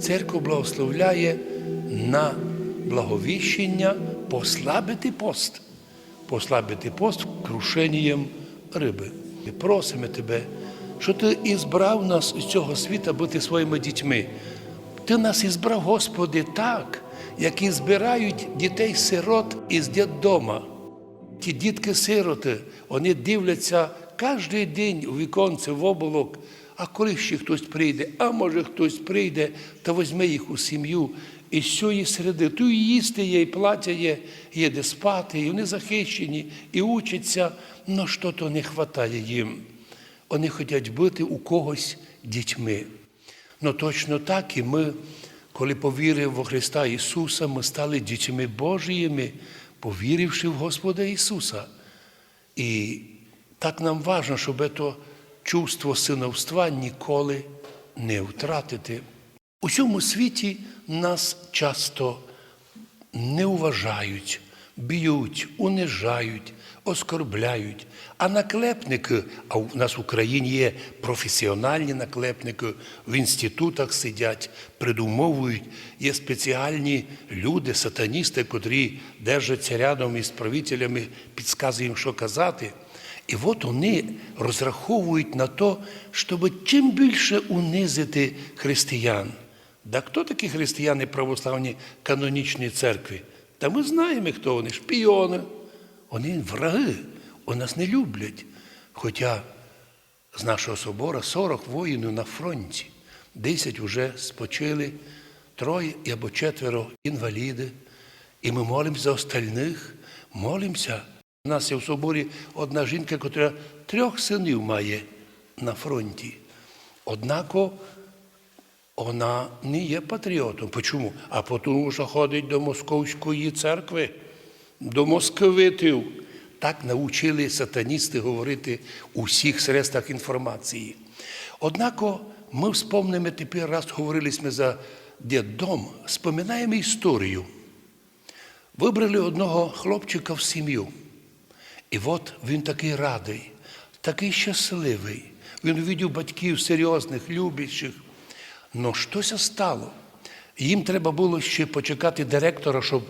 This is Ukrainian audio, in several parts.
церква благословляє на благовіщення послабити пост. Послабити пост крушенням риби. І просимо тебе, що ти і збрав нас з цього світа бути своїми дітьми. Ти нас і збрав, Господи, так, як і збирають дітей-сирот із дитдома. Ті дітки-сироти, вони дивляться кожен день у віконце в оболок, а коли ще хтось прийде, а може хтось прийде, то візьме їх у сім'ю і з цієї середи. Ту і їсти є, і плаття є, є де спати, і вони захищені, і учаться, але що то не вистачає їм. Вони хочуть бути у когось дітьми. Ну точно так і ми, коли повірив во Христа Ісуса, ми стали дітьми Божіїми, повіривши в Господа Ісуса. І так нам важливо, щоб це чувство синовства ніколи не втратити. У цьому світі нас часто не уважають, б'ють, унижають, оскорбляють. А наклепники, а у нас в Україні є професіональні наклепники, в інститутах сидять, придумовують, є спеціальні люди, сатаністи, котрі держаться рядом із правителями, підказують їм, що казати. І от вони розраховують на те, щоб чим більше унизити християн. Да хто такі християни православні канонічної церкви? Та ми знаємо, хто вони шпіони. Вони враги, вони нас не люблять. Хоча з нашого собора 40 воїнів на фронті, 10 вже спочили, троє або четверо інваліди. І ми молимося за остальних, молимося. У нас є в соборі одна жінка, яка трьох синів має на фронті. Однако вона не є патріотом. Чому? А тому, що ходить до Московської церкви, до московитів. Так навчили сатаністи говорити у всіх средствах інформації. Однако ми вспомнимо тепер, раз говорили ми за дідом, споминаємо історію. Вибрали одного хлопчика в сім'ю. І от він такий радий, такий щасливий. Він увидів батьків серйозних, любящих. Ну щось стало. Їм треба було ще почекати директора, щоб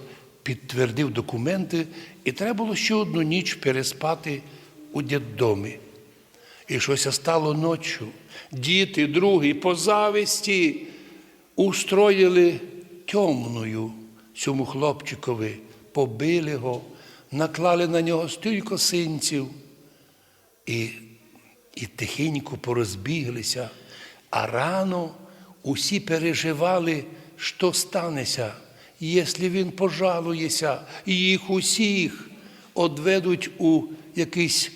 підтвердив документи, і треба було ще одну ніч переспати у дитдомі. І щось стало ночі. Діти, другі, по зависті устроїли темною цьому хлопчикові, побили його, наклали на нього стільки синців і, і тихенько порозбіглися, а рано усі переживали, що станеться, якщо він пожалується, і їх усіх одведуть у якісь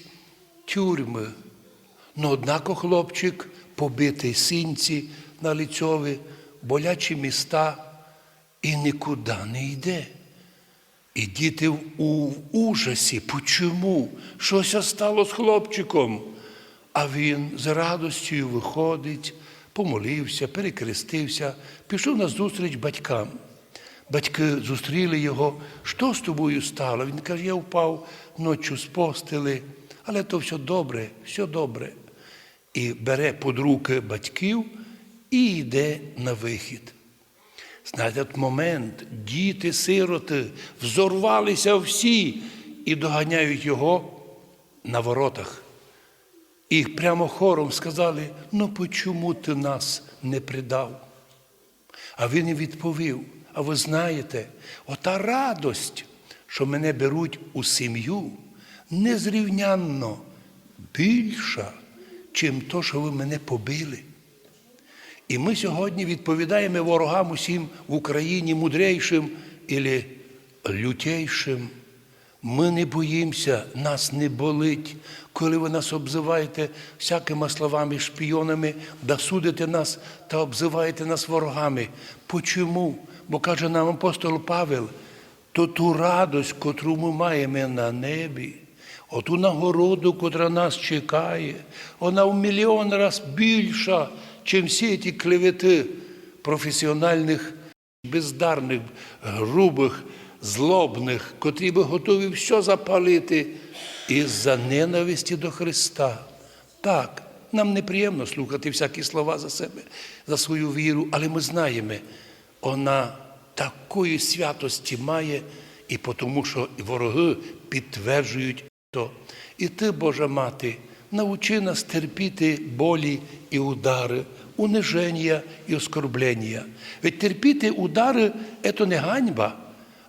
тюрми. Ну, однако хлопчик, побитий синці на лицьові, болячі міста і нікуди не йде. І діти у ужасі. Почому? Щось стало з хлопчиком. А він з радостю виходить, помолився, перекрестився, пішов на зустріч батькам. Батьки зустріли його, що з тобою стало? Він каже, я впав ночі з постели, але то все добре, все добре. І бере під руки батьків і йде на вихід. Знаєте, момент, діти, сироти, взорвалися всі і доганяють його на воротах. І прямо хором сказали: ну чому ти нас не придав? А він і відповів: а ви знаєте, ота радость, що мене беруть у сім'ю, незрівнянно більша, чим то, що ви мене побили. І ми сьогодні відповідаємо ворогам усім в Україні мудрейшим і лютейшим. Ми не боїмося, нас не болить, коли ви нас обзиваєте всякими словами, шпіонами, да судите нас та обзиваєте нас ворогами. Почому? Бо каже нам апостол Павел, то ту радость, котру ми маємо на небі, оту нагороду, котра нас чекає, вона в мільйон раз більша, чим всі ті клевети професіональних, бездарних, грубих, злобних, котрі би готові все запалити із-за ненависті до Христа. Так, Нам неприємно слухати всякі слова за себе, за свою віру, але ми знаємо, вона такої святості має, і тому, що вороги підтверджують то. І ти, Божа Мати, навчи нас терпіти болі і удари, униження і оскорблення. Ведь терпіти удари це не ганьба.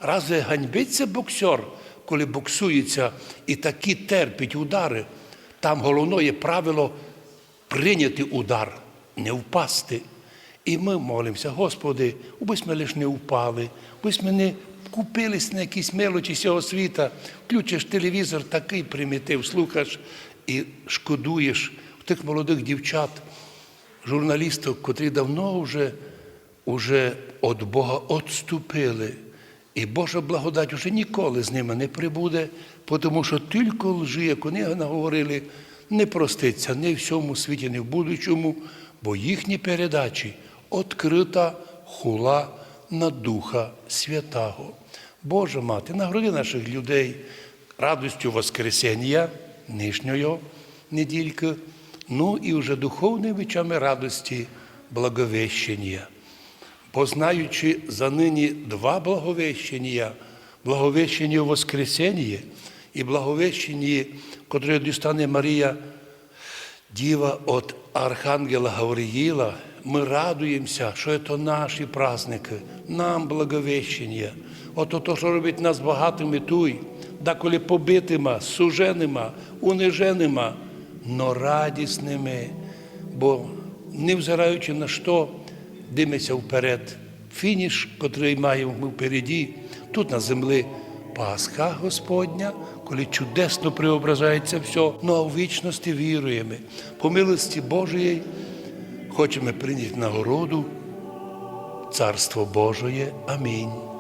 Разве ганьбиться боксер, коли боксується і такі терпить удари? Там головне правило прийняти удар, не впасти. І ми молимося, Господи, ось ми лише не впали, ось ми не купились на якісь мелочі цього світа, включиш телевізор, такий примітив, слухаєш і шкодуєш тих молодих дівчат, журналістів, котрі давно вже, вже від Бога відступили. І Божа благодать уже ніколи з ними не прибуде, тому що тільки лжи, як вони наговорили, не проститься ні в цьому світі, ні в будучому, бо їхні передачі відкрита хула на Духа Святого. Божа Мати, нагороди наших людей радостю Воскресення, нижньої недільки, ну і вже духовними вічами радості благовещення познаючи за нині два благовещення, благовещення Воскресення і благовещення, котре дістане Марія, Діва від Архангела Гавриїла, ми радуємося, що це наші праздники, нам благовещення. Ото то, що робить нас багатими туй, да коли побитима, суженима, униженима, но радісними, бо не взираючи на що, димиться вперед. Фініш, котрий маємо ми впереді, тут на землі Пасха Господня, коли чудесно преображається все, ну а в вічності віруємо. По милості Божої хочемо прийняти нагороду Царство Божоє. Амінь.